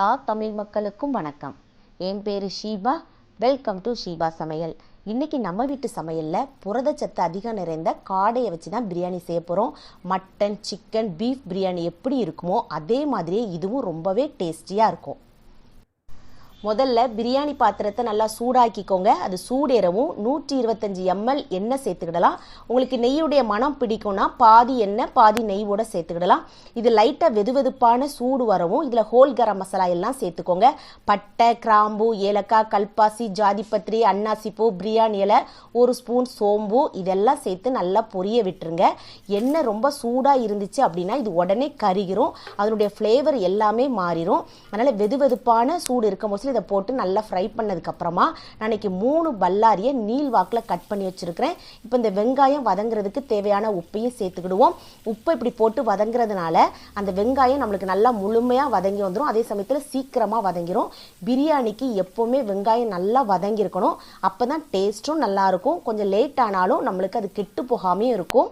எல்லா தமிழ் மக்களுக்கும் வணக்கம். என் பேர் ஷீபா. வெல்கம் டு ஷீபா சமையல். இன்றைக்கி நம்ம வீட்டு சமையலில் புரதச்சத்து அதிகம் நிறைந்த காடையை வச்சு தான் பிரியாணி செய்ய போகிறோம் மட்டன் சிக்கன் பீஃப் பிரியாணி எப்படி இருக்குமோ அதே மாதிரியே இதுவும் ரொம்பவே டேஸ்டியாக இருக்கும். முதல்ல பிரியாணி பாத்திரத்தை நல்லா சூடாக்கிக்கோங்க. அது சூடேறவும் நூற்றி இருபத்தஞ்சி எம்எல் எண்ணெய் சேர்த்துக்கிடலாம். உங்களுக்கு நெய்யுடைய மனம் பிடிக்கும்னா பாதி எண்ணெய் பாதி நெய்வோட சேர்த்துக்கிடலாம். இது லைட்டாக வெது வெதுப்பான சூடு வரவும் இதில் ஹோல் கரம் மசாலா எல்லாம் சேர்த்துக்கோங்க. பட்டை கிராம்பு ஏலக்காய் கல்பாசி ஜாதிப்பத்திரி அன்னாசிப்பூ பிரியாணி இலை ஒரு ஸ்பூன் சோம்பு இதெல்லாம் சேர்த்து நல்லா பொரிய விட்டுருங்க. எண்ணெய் ரொம்ப சூடாக இருந்துச்சு அப்படின்னா இது உடனே கருகிரும். அதனுடைய ஃப்ளேவர் எல்லாமே மாறிடும் அதனால் வெது வெதுப்பான சூடு இருக்கும் போது இதை போட்டு நல்லா ஃப்ரை பண்ணதுக்கப்புறமா நான் இன்னைக்கு மூணு பல்லாரியை நீல் வாக்கில் கட் பண்ணி வச்சுருக்கிறேன். இப்போ இந்த வெங்காயம் வதங்குறதுக்கு தேவையான உப்பையும் சேர்த்துக்கிடுவோம். உப்பை இப்படி போட்டு வதங்குறதுனால அந்த வெங்காயம் நம்மளுக்கு நல்லா முழுமையாக வதங்கி வந்துடும் அதே சமயத்தில் சீக்கிரமாக வதங்கிரும். பிரியாணிக்கு எப்போவுமே வெங்காயம் நல்லா வதங்கியிருக்கணும். அப்போ தான் டேஸ்ட்டும் நல்லாயிருக்கும் கொஞ்சம் லேட் ஆனாலும் நம்மளுக்கு அது கெட்டு போகாமையும் இருக்கும்.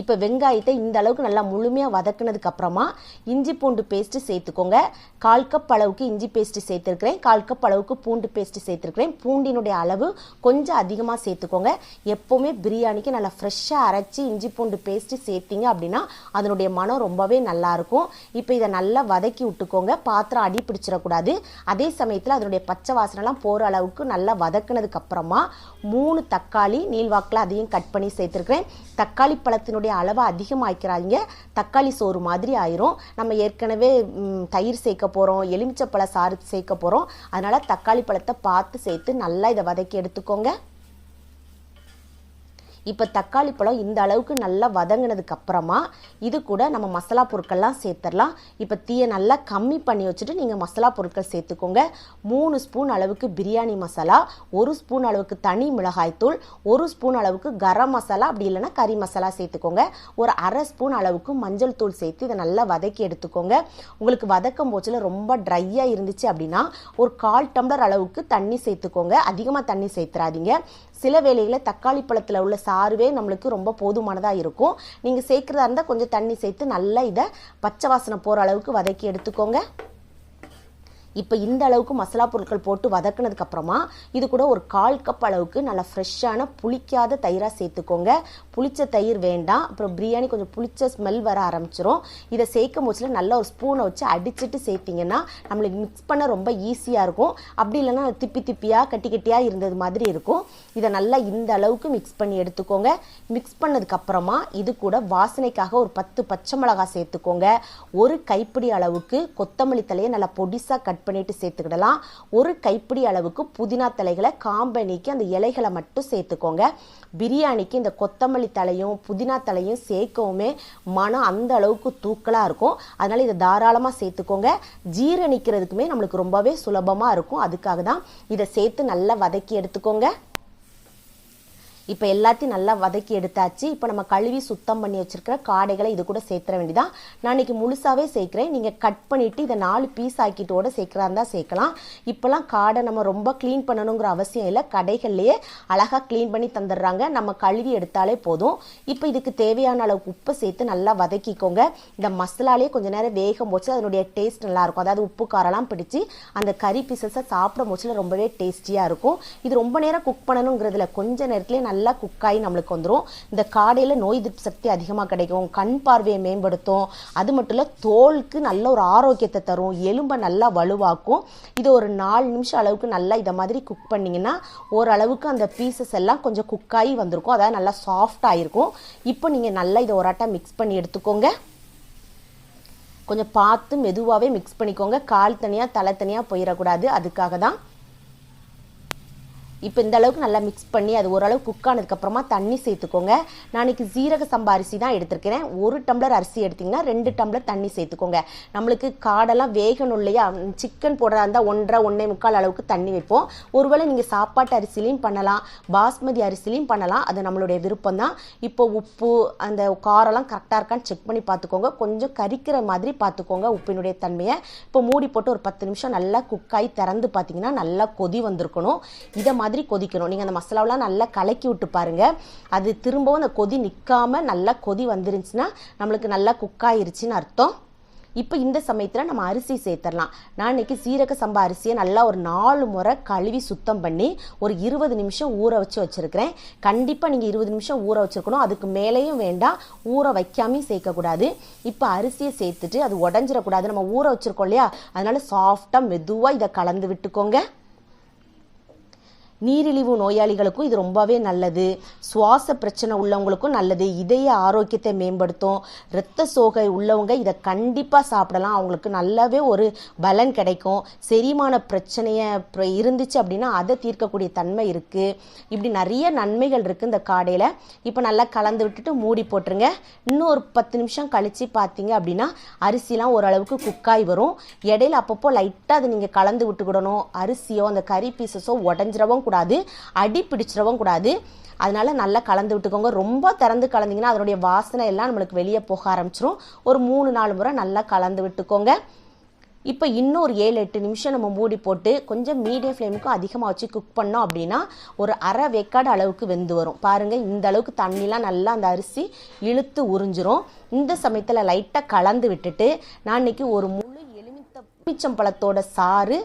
இப்போ வெங்காயத்தை இந்த அளவுக்கு நல்லா முழுமையாக வதக்குனதுக்கு அப்புறமா இஞ்சி பூண்டு பேஸ்ட்டு சேர்த்துக்கோங்க. கால் கப் அளவுக்கு இஞ்சி பேஸ்ட்டு சேர்த்துருக்கிறேன். கால் கப் அளவுக்கு பூண்டு பேஸ்ட்டு சேர்த்துருக்கிறேன். பூண்டினுடைய அளவு கொஞ்சம் அதிகமாக சேர்த்துக்கோங்க. எப்போவுமே பிரியாணிக்கு நல்லா ஃப்ரெஷ்ஷாக அரைச்சி இஞ்சி பூண்டு பேஸ்ட்டு சேர்த்திங்க அப்படின்னா அதனுடைய மனம் ரொம்பவே நல்லாயிருக்கும் இப்போ இதை நல்லா வதக்கி விட்டுக்கோங்க. பாத்திரம் அடி பிடிச்சிடக்கூடாது. அதே சமயத்தில் அதனுடைய பச்சை வாசனைலாம் போகிற அளவுக்கு நல்லா வதக்குனதுக்கு அப்புறமா மூணு தக்காளி நீள்வாக்கில் அதையும் கட் பண்ணி சேர்த்துருக்கிறேன். தக்காளி பழத்தினுடைய அதனுடைய அளவை அதிகமாக்கிறாதீங்க. தக்காளி சோறு மாதிரி ஆயிரும். நம்ம ஏற்கனவே தயிர் சேர்க்க போகிறோம் எலுமிச்சப்பழ சாறு சேர்க்க போகிறோம் அதனால் தக்காளி பழத்தை பார்த்து சேர்த்து நல்லா இதை வதக்கி எடுத்துக்கோங்க. இப்போ தக்காளி பழம் இந்த அளவுக்கு நல்லா வதங்கினதுக்கு அப்புறமா இது கூட நம்ம மசாலா பொருட்கள்லாம் சேர்த்துடலாம் இப்போ தீயை நல்லா கம்மி பண்ணி வச்சுட்டு நீங்கள் மசாலா பொருட்கள் சேர்த்துக்கோங்க. மூணு ஸ்பூன் அளவுக்கு பிரியாணி மசாலா ஒரு ஸ்பூன் அளவுக்கு தனி மிளகாய்த்தூள் ஒரு ஸ்பூன் அளவுக்கு கரம் மசாலா அப்படி இல்லைன்னா கறி மசாலா சேர்த்துக்கோங்க. ஒரு அரை ஸ்பூன் அளவுக்கு மஞ்சள் தூள் சேர்த்து இதை நல்லா வதக்கி எடுத்துக்கோங்க. உங்களுக்கு வதக்கும் போச்சில் ரொம்ப ட்ரையாக இருந்துச்சு அப்படின்னா ஒரு கால் டம்ளர் அளவுக்கு தண்ணி சேர்த்துக்கோங்க. அதிகமாக தண்ணி சேர்த்துறாதீங்க. சில வேளைகளில் தக்காளி பழத்தில் உள்ள சாறுவே நம்மளுக்கு ரொம்ப போதுமானதாக இருக்கும். நீங்கள் சேர்க்குறதா இருந்தால் கொஞ்சம் தண்ணி சேர்த்து நல்லா இதை பச்சை வாசனை போகிற அளவுக்கு வதக்கி எடுத்துக்கோங்க. இப்போ இந்த அளவுக்கு மசாலா பொருட்கள் போட்டு வதக்குனதுக்கப்புறமா இது கூட ஒரு கால் கப் அளவுக்கு நல்லா ஃப்ரெஷ்ஷான புளிக்காத தயிராக சேர்த்துக்கோங்க. புளிச்ச தயிர் வேண்டாம். அப்புறம் பிரியாணி கொஞ்சம் புளிச்ச ஸ்மெல் வர ஆரம்பிச்சிரும். இதை சேர்க்கும் போச்சில் நல்லா ஒரு ஸ்பூனை வச்சு அடிச்சுட்டு சேர்த்திங்கன்னா நம்மளுக்கு மிக்ஸ் பண்ண ரொம்ப ஈஸியாக இருக்கும். அப்படி இல்லைன்னா திப்பி திப்பியாக கட்டி கட்டியாக இருந்தது மாதிரி இருக்கும். இதை நல்லா இந்த அளவுக்கு மிக்ஸ் பண்ணி எடுத்துக்கோங்க. மிக்ஸ் பண்ணதுக்கப்புறமா இது கூட வாசனைக்காக ஒரு பத்து பச்சை மிளகாய் சேர்த்துக்கோங்க. ஒரு கைப்பிடி அளவுக்கு கொத்தமல்லி தலையை நல்லா பொடிசாக கட் பண்ணிட்டு சேர்த்துக்கிடலாம். ஒரு கைப்பிடி அளவுக்கு புதினா தலைகளை காம்பை நீக்கி அந்த இலைகளை மட்டும் சேர்த்துக்கோங்க. பிரியாணிக்கு இந்த கொத்தமல்லி தலையும் புதினா தலையும் சேர்க்கவுமே மனம் அந்த அளவுக்கு தூக்கலாக இருக்கும். அதனால் இதை தாராளமாக சேர்த்துக்கோங்க. ஜீரணிக்கிறதுக்குமே நம்மளுக்கு ரொம்பவே சுலபமாக இருக்கும். அதுக்காக தான் இதை சேர்த்து நல்லா வதக்கி எடுத்துக்கோங்க. இப்போ எல்லாத்தையும் நல்லா வதக்கி எடுத்தாச்சு. இப்போ நம்ம கழுவி சுத்தம் பண்ணி வச்சிருக்கிற காடைகளை இது கூட சேர்த்துற வேண்டியதான் நான் இன்னைக்கு முழுசாவே சேர்க்கிறேன். நீங்கள் கட் பண்ணிட்டு இதை நாலு பீஸ் ஆக்கிட்டோட சேர்க்கிறா இருந்தால் சேர்க்கலாம். இப்போலாம் காடை நம்ம ரொம்ப க்ளீன் பண்ணணுங்கிற அவசியம் இல்லை. கடைகள்லேயே அழகாக க்ளீன் பண்ணி தந்துடுறாங்க. நம்ம கழுவி எடுத்தாலே போதும். இப்போ இதுக்கு தேவையான அளவுக்கு உப்பு சேர்த்து நல்லா வதக்கிக்கோங்க. இந்த மசாலாலே கொஞ்சம் நேரம் வேகம் போச்சு. அதனுடைய டேஸ்ட் நல்லாயிருக்கும். அதாவது உப்பு காரெல்லாம் பிடிச்சி அந்த கறி பீசஸை சாப்பிடும் போச்சுல ரொம்பவே டேஸ்டியாக இருக்கும். இது ரொம்ப நேரம் குக் பண்ணணுங்கிறதுல கொஞ்சம் நேரத்துலேயே நல்லா நல்லா குக்காகி நம்மளுக்கு வந்துடும் இந்த காடையில் நோய் எதிர்ப்பு சக்தி அதிகமாக கிடைக்கும். கண் பார்வையை மேம்படுத்தும். அது மட்டும் இல்லை தோலுக்கு நல்ல ஒரு ஆரோக்கியத்தை தரும். எலும்பை நல்லா வலுவாக்கும். இது ஒரு நாலு நிமிஷம் அளவுக்கு நல்லா இதை மாதிரி குக் பண்ணிங்கன்னா ஓரளவுக்கு அந்த பீசஸ் எல்லாம் கொஞ்சம் குக்காகி வந்திருக்கும். அதாவது நல்லா சாஃப்டாக இருக்கும் இப்போ நீங்கள் நல்லா இதை ஒரு ஆட்டா மிக்ஸ் பண்ணி எடுத்துக்கோங்க. கொஞ்சம் பார்த்து மெதுவாகவே மிக்ஸ் பண்ணிக்கோங்க. கால் தனியாக தலை தனியாக போயிடக்கூடாது அதுக்காக தான் இப்போ இந்த அளவுக்கு நல்லா மிக்ஸ் பண்ணி அது ஓரளவு குக் ஆனதுக்கப்புறமா தண்ணி சேர்த்துக்கோங்க. நான் இன்னைக்கு சீரக சம்பா அரிசி தான் எடுத்திருக்கிறேன். ஒரு டம்ளர் அரிசி எடுத்திங்கன்னா ரெண்டு டம்ளர் தண்ணி சேர்த்துக்கோங்க. நம்மளுக்கு காடெல்லாம் வேகணும் இல்லையா? சிக்கன் போடுறதா இருந்தால் ஒன்றரை ஒன்றே முக்கால் அளவுக்கு தண்ணி வைப்போம். ஒருவேளை நீங்கள் சாப்பாட்டு அரிசிலையும் பண்ணலாம். பாஸ்மதி அரிசிலையும் பண்ணலாம். அது நம்மளுடைய விருப்பம் தான். இப்போ உப்பு அந்த காரெல்லாம் கரெக்டாக இருக்கான்னு செக் பண்ணி பார்த்துக்கோங்க. கொஞ்சம் கரிக்கிற மாதிரி பார்த்துக்கோங்க உப்பினுடைய தன்மையை. இப்போ மூடி போட்டு ஒரு பத்து நிமிஷம் நல்லா குக்காகி திறந்து பார்த்தீங்கன்னா நல்லா கொதி வந்திருக்கணும். இதை மாதிரி கொதிக்கணும். நீங்கள் அந்த மசாலாவெலாம் நல்லா கலக்கி விட்டு பாருங்கள் அது திரும்பவும் அந்த கொதி நிற்காம நல்லா கொதி வந்துருந்துச்சுன்னா நம்மளுக்கு நல்லா குக் ஆயிருச்சுன்னு அர்த்தம். இப்போ இந்த சமயத்தில் நம்ம அரிசி சேர்த்துடலாம் நான் இன்றைக்கி சீரக சம்பா அரிசியை நல்லா ஒரு நாலு முறை கழுவி சுத்தம் பண்ணி ஒரு இருபது நிமிஷம் ஊற வச்சு வச்சுருக்கிறேன். கண்டிப்பாக நீங்கள் இருபது நிமிஷம் ஊற வச்சுருக்கணும். அதுக்கு மேலேயும் வேண்டாம். ஊற வைக்காமையும் சேர்க்கக்கூடாது. இப்போ அரிசியை சேர்த்துட்டு அது உடஞ்சிடக்கூடாது. நம்ம ஊற வச்சுருக்கோம் இல்லையா? அதனால் சாஃப்டாக மெதுவாக இதை கலந்து விட்டுக்கோங்க. நீரிழிவு நோயாளிகளுக்கும் இது ரொம்பவே நல்லது. சுவாச பிரச்சனை உள்ளவங்களுக்கும் நல்லது. இதய ஆரோக்கியத்தை மேம்படுத்தும். இரத்த சோகை உள்ளவங்க இதை கண்டிப்பாக சாப்பிடலாம். அவங்களுக்கு நல்லாவே ஒரு பலன் கிடைக்கும். செரிமான பிரச்சனையை இருந்துச்சு அப்படின்னா அதை தீர்க்கக்கூடிய தன்மை இருக்குது இப்படி நிறைய நன்மைகள் இருக்குது இந்த காடையில். இப்போ நல்லா கலந்து விட்டுட்டு மூடி போட்டுருங்க. இன்னும் ஒரு பத்து நிமிஷம் கழித்து பார்த்தீங்க அப்படின்னா அரிசிலாம் ஓரளவுக்கு குக்காய் வரும். இடையில அப்பப்போ லைட்டாக அதை நீங்கள் கலந்து விட்டுக்கிடணும். அரிசியோ அந்த கறி பீசஸோ உடஞ்சிரவும் கூடாது அடி பிடிச்சிடவும் கூடாது. அதனால நல்லா கலந்து விட்டுக்கோங்க. ரொம்ப திறந்து கலந்தீங்கன்னா அதனுடைய வாசனை எல்லாம் நம்மளுக்கு வெளியே போக ஆரம்பிச்சிரும். ஒரு மூணு நாலு முறை நல்லா கலந்து விட்டுக்கோங்க. இப்போ இன்னும் ஒரு ஏழு எட்டு நிமிஷம் நம்ம மூடி போட்டு கொஞ்சம் மீடியம் ஃப்ளேமுக்கும் அதிகமாக வச்சு குக் பண்ணோம் அப்படின்னா ஒரு அரை வேக்காடு அளவுக்கு வெந்து வரும். பாருங்கள் இந்த அளவுக்கு தண்ணிலாம் நல்லா அந்த அரிசி இழுத்து உறிஞ்சிரும். இந்த சமயத்தில் லைட்டாக கலந்து விட்டுட்டு நான் இன்னைக்கு ஒரு முழு எலுமிச்சம்பழத்தோட சாறு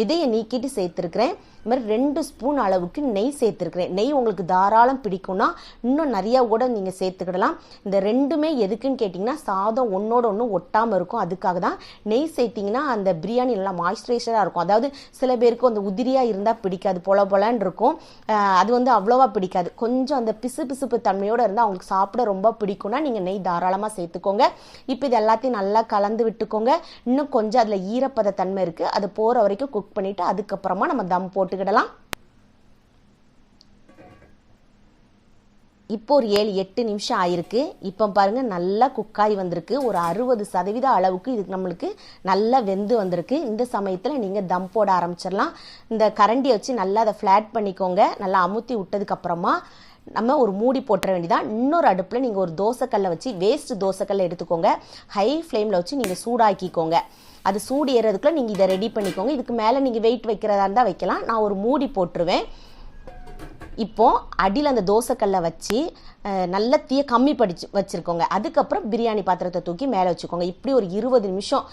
விதையை நீக்கிட்டு சேர்த்துருக்குறேன். இது மாதிரி ரெண்டு ஸ்பூன் அளவுக்கு நெய் சேர்த்துருக்கிறேன். நெய் உங்களுக்கு தாராளம் பிடிக்கும்னா இன்னும் நிறையா கூட நீங்கள் சேர்த்துக்கிடலாம். இந்த ரெண்டுமே எதுக்குன்னு கேட்டிங்கன்னா சாதம் ஒன்றோட ஒன்று ஒட்டாமல் இருக்கும். அதுக்காக தான் நெய் சேர்த்திங்கன்னா அந்த பிரியாணி நல்லா மாய்ஸ்சரைசராக இருக்கும். அதாவது சில பேருக்கு அந்த உதிரியாக இருந்தால் பிடிக்காது பொல பொலன்னு இருக்கும். அது வந்து அவ்வளோவா பிடிக்காது. கொஞ்சம் அந்த பிசு பிசுப்பு தன்மையோடு இருந்தால் அவங்களுக்கு சாப்பிட ரொம்ப பிடிக்கும்னா நீங்கள் நெய் தாராளமாக சேர்த்துக்கோங்க. இப்போ இது எல்லாத்தையும் நல்லா கலந்து விட்டுக்கோங்க. இன்னும் கொஞ்சம் அதில் ஈரப்பத தன்மை இருக்குது அது போகிற வரைக்கும் குக் பண்ணிவிட்டு அதுக்கப்புறமா நம்ம தம் போட்டு எடுத்துக்கிடலாம். இப்போ ஒரு ஏழு எட்டு நிமிஷம் ஆயிருக்கு. இப்போ பாருங்க நல்லா குக்காய் வந்திருக்கு. ஒரு அறுபது சதவீத அளவுக்கு இது நம்மளுக்கு நல்லா வெந்து வந்திருக்கு. இந்த சமயத்தில் நீங்கள் தம் போட ஆரம்பிச்சிடலாம். இந்த கரண்டியை வச்சு நல்லா அதை ஃப்ளாட் பண்ணிக்கோங்க. நல்லா அமுத்தி விட்டதுக்கப்புறமா நம்ம ஒரு மூடி போட்டுற வேண்டியதான் இன்னொரு அடுப்பில் நீங்கள் ஒரு தோசைக்கல்லை வச்சு வேஸ்ட் தோசைக்கல்லை எடுத்துக்கோங்க. ஹை ஃப்ளேமில் வச்சு நீங்கள் சூடாக்கிக்கோங்க. அது சூடு ஏறதுக்குள்ளே நீங்கள் இதை ரெடி பண்ணிக்கோங்க. இதுக்கு மேலே நீங்கள் வெயிட் வைக்கிறதா இருந்தால் வைக்கலாம். நான் ஒரு மூடி போட்டுருவேன். இப்போது அடியில் அந்த தோசைக்கல்லை வச்சு நல்ல தீய கம்மி படிச்சு வச்சுருக்கோங்க. அதுக்கப்புறம் பிரியாணி பாத்திரத்தை தூக்கி மேலே வச்சுக்கோங்க. இப்படி ஒரு இருபது நிமிஷம்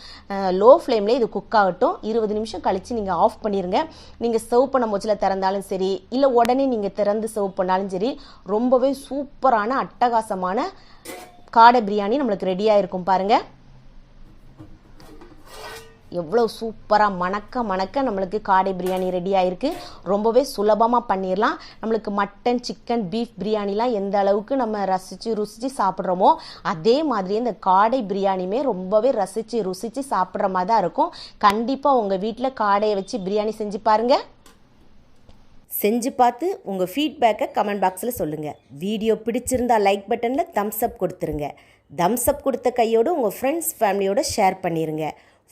லோ ஃப்ளேம்லேயே இது குக் ஆகட்டும். இருபது நிமிஷம் கழித்து நீங்கள் ஆஃப் பண்ணிடுங்க நீங்கள் சர்வ் பண்ண முச்சில் திறந்தாலும் சரி இல்லை உடனே நீங்கள் திறந்து சர்வ் பண்ணாலும் சரி ரொம்பவே சூப்பரான அட்டகாசமான காடை பிரியாணி நம்மளுக்கு ரெடியாக இருக்கும் பாருங்கள் எவ்வளோ சூப்பராக மணக்க மணக்க நம்மளுக்கு காடை பிரியாணி ரெடி ஆகிருக்கு ரொம்பவே சுலபமாக பண்ணிடலாம் நம்மளுக்கு மட்டன் சிக்கன் பீஃப் பிரியாணிலாம் எந்த அளவுக்கு நம்ம ரசித்து ருசித்து சாப்பிட்றோமோ அதே மாதிரி இந்த காடை பிரியாணியுமே ரொம்பவே ரசித்து ருசித்து சாப்பிட்ற மாதிரி தான் இருக்கும். கண்டிப்பாக உங்கள் வீட்டில் காடையை வச்சு பிரியாணி செஞ்சு பாருங்கள் செஞ்சு பார்த்து உங்கள் ஃபீட்பேக்கை கமெண்ட் பாக்ஸில் சொல்லுங்கள் வீடியோ பிடிச்சிருந்தா லைக் பட்டனில் தம்ஸ் அப் கொடுத்துருங்க. தம்ஸ் அப் கொடுத்த கையோடு உங்கள் ஃப்ரெண்ட்ஸ் ஃபேமிலியோடு ஷேர் பண்ணிடுங்க